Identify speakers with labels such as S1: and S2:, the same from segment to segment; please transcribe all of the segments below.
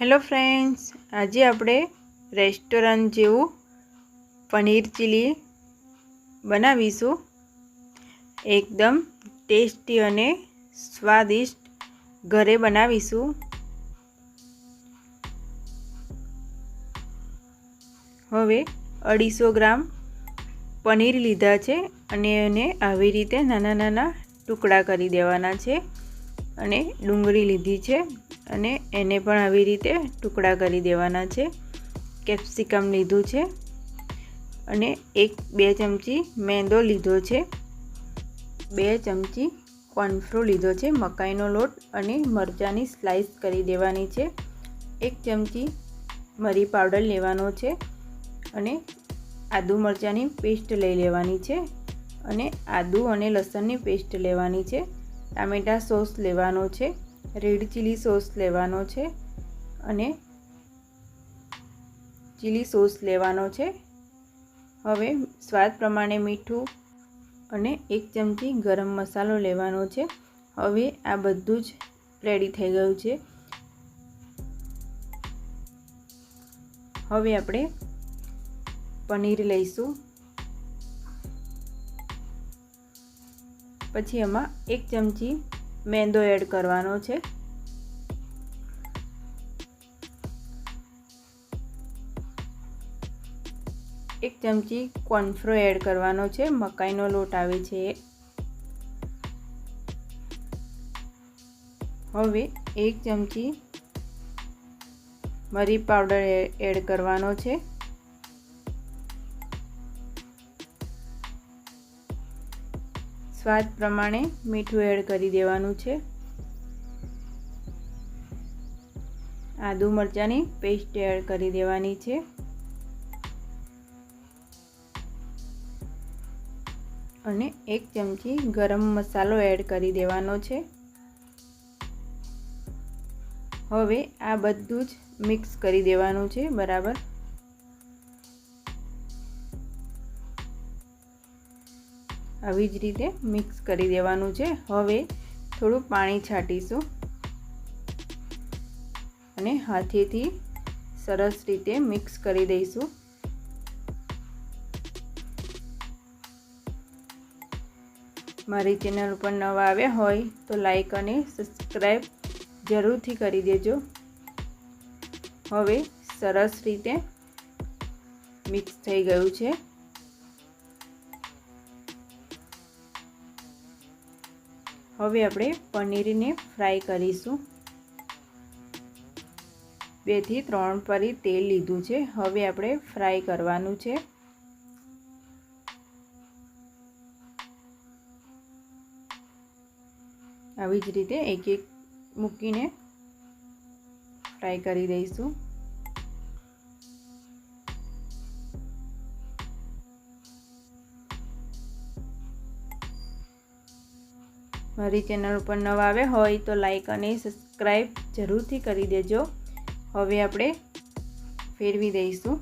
S1: Hello friends, આજે આપણે restaurant જેવું પનીર ચીલી બનાવીશું. એકદમ ટેસ્ટી અને સ્વાદિષ્ટ ઘરે બનાવીશું. હવે અઢીસો ગ્રામ પનીર લીધા છે અને એને આવી રીતે નાના નાના ટુકડા કરી દેવાના છે અને ડુંગળી લીધી છે. અને એને પણ આવી રીતે ટુકડા કરી દેવાના છે. કેપ્સિકમ લીધું છે અને એક બે ચમચી મેંદો લીધો છે. બે ચમચી કોર્નફ્લો લીધો છે. મકાઈનો લોટ અને મરચાંની સ્લાઈસ કરી દેવાની છે. એક ચમચી મરી પાવડર લેવાનો છે અને આદુ મરચાંની પેસ્ટ લઈ લેવાની છે અને આદુ અને લસણની પેસ્ટ લેવાની છે. ટામેટા સોસ લેવાનો છે. રેડ ચીલી સોસ લેવાનો છે અને ચીલી સોસ લેવાનો છે. હવે સ્વાદ પ્રમાણે મીઠું અને એક ચમચી ગરમ મસાલો લેવાનો છે. હવે આ બધું જ રેડી થઈ ગયું છે. હવે આપણે પનીર લઈશું. પછી એમાં એક ચમચી મેંદો એડ કરવાનો છે. એક ચમચી કોર્નફ્રો એડ કરવાનો છે. મકાઈનો લોટ આવે છે હવે એક ચમચી મરી પાવડર એડ કરવાનો છે. સ્વાદ પ્રમાણે મીઠું એડ કરી દેવાનું છે. આદુ મરચાંની પેસ્ટ એડ કરી દેવાની છે. અને એક ચમચી ગરમ મસાલો એડ કરી દેવાનો છે. હવે આ બધું જ મિક્સ કરી દેવાનું છે, બરાબર? આવી જ રીતે મિક્સ કરી દેવાનું છે. હવે થોડું પાણી છાંટીશું. અને હાથેથી સરસ રીતે મિક્સ કરી દઈશું. મારી ચેનલ ઉપર નવા આવ્યા હોય તો લાઈક અને સબસ્ક્રાઈબ જરૂરથી કરી દેજો. હવે સરસ રીતે મિક્સ થઈ ગયું છે. હવે આપણે પનીરને ફ્રાય કરીશું. બેથી ત્રણ પરી તેલ લીધું છે. હવે આપણે ફ્રાય કરવાનું છે. આવી જ રીતે એક એક મૂકીને ફ્રાય કરી દઈશું. મારી ચેનલ ઉપર નવા આવે હોય તો લાઈક અને સબસ્ક્રાઈબ જરૂરથી કરી દેજો. હવે આપણે ફેરવી દઈશું.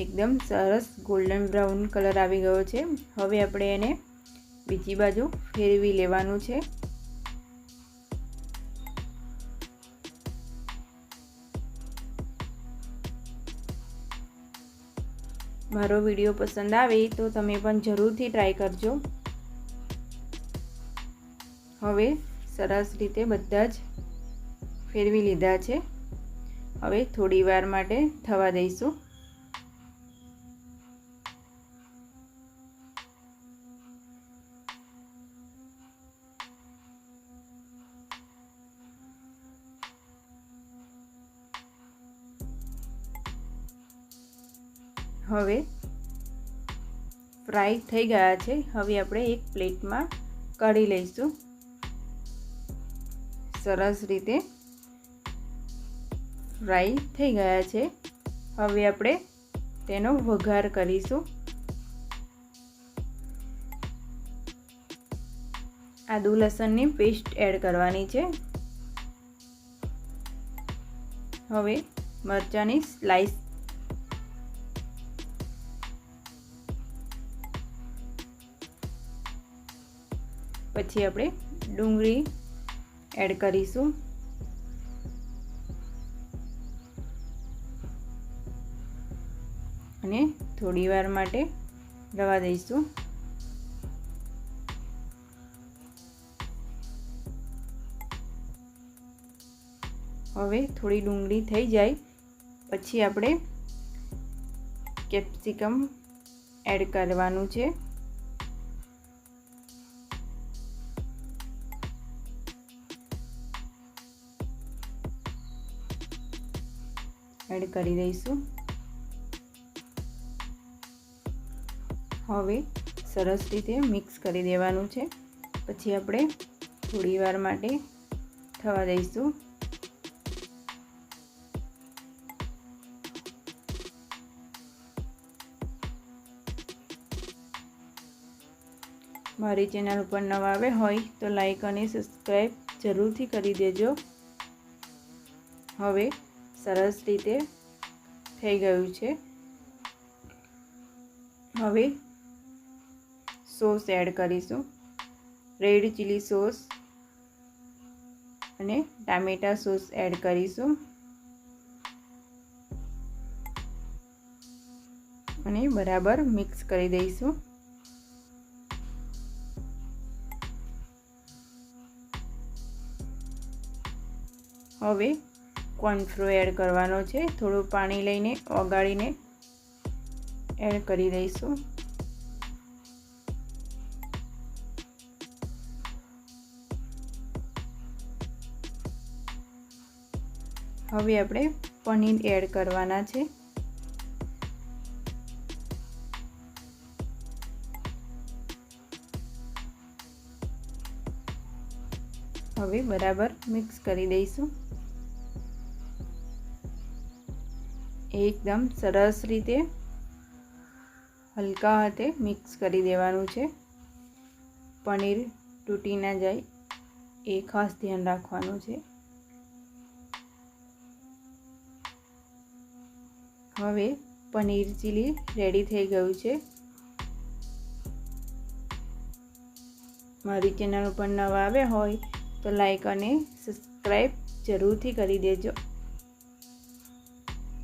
S1: એકદમ સરસ ગોલ્ડન બ્રાઉન કલર આવી ગયો છે. હવે આપણે એને બીજી બાજુ ફેરવી લેવાનું છે. મારો વીડિયો પસંદ આવે તો તમે પણ જરૂરથી ટ્રાય કરજો. હવે સરસ રીતે બધા જ ફેરવી લીધા છે. હવે થોડી વાર માટે થવા દઈશું. હવે ફ્રાય થઈ ગયા છે. હવે આપણે એક પ્લેટમાં કાઢી લઈશું. સરસ રીતે ફ્રાય થઈ ગયા છે. હવે આપણે તેનો વઘાર કરીશું. આદુ લસણની પેસ્ટ એડ કરવાની છે. હવે મરચાંની સ્લાઈસ પછી આપણે ડુંગળી એડ કરીશું. અને થોડી વાર માટે રવા દઈશું. હવે થોડી ડુંગળી થઈ જાય. પછી આપણે કેપ્સિકમ એડ કરવાનું છે. એડ કરી દઈશું. હવે સરસ રીતે મિક્સ કરી દેવાનું છે. પછી આપણે થોડી વાર માટે થવા દઈશું. મારી ચેનલ ઉપર નવા આવે હોય તો લાઈક અને સબસ્ક્રાઈબ જરૂરથી કરી દેજો. હવે સરસ રીતે થઈ ગયું છે. હવે સોસ એડ કરીશું. રેડ ચીલી સોસ અને ટામેટા સોસ એડ કરીશું. અને બરાબર મિક્સ કરી દઈશું. હવે કોર્નફ્લો એડ કરવાનો છે. થોડું પાણી લઈને ઓગાળીને એડ કરી દઈશું. હવે આપણે પનીર એડ કરવાના છે. હવે બરાબર મિક્સ કરી દઈશું. એકદમ સરસ રીતે હલકા હાથે મિક્સ કરી દેવાનું છે. પનીર તૂટી ના જાય, એ ખાસ ધ્યાન રાખવાનું છે. હવે પનીર ચીલી રેડી થઈ ગયું છે. મારી ચેનલ ઉપર નવા આવ્યા હોય તો લાઈક અને સબસ્ક્રાઈબ જરૂરથી કરી દેજો.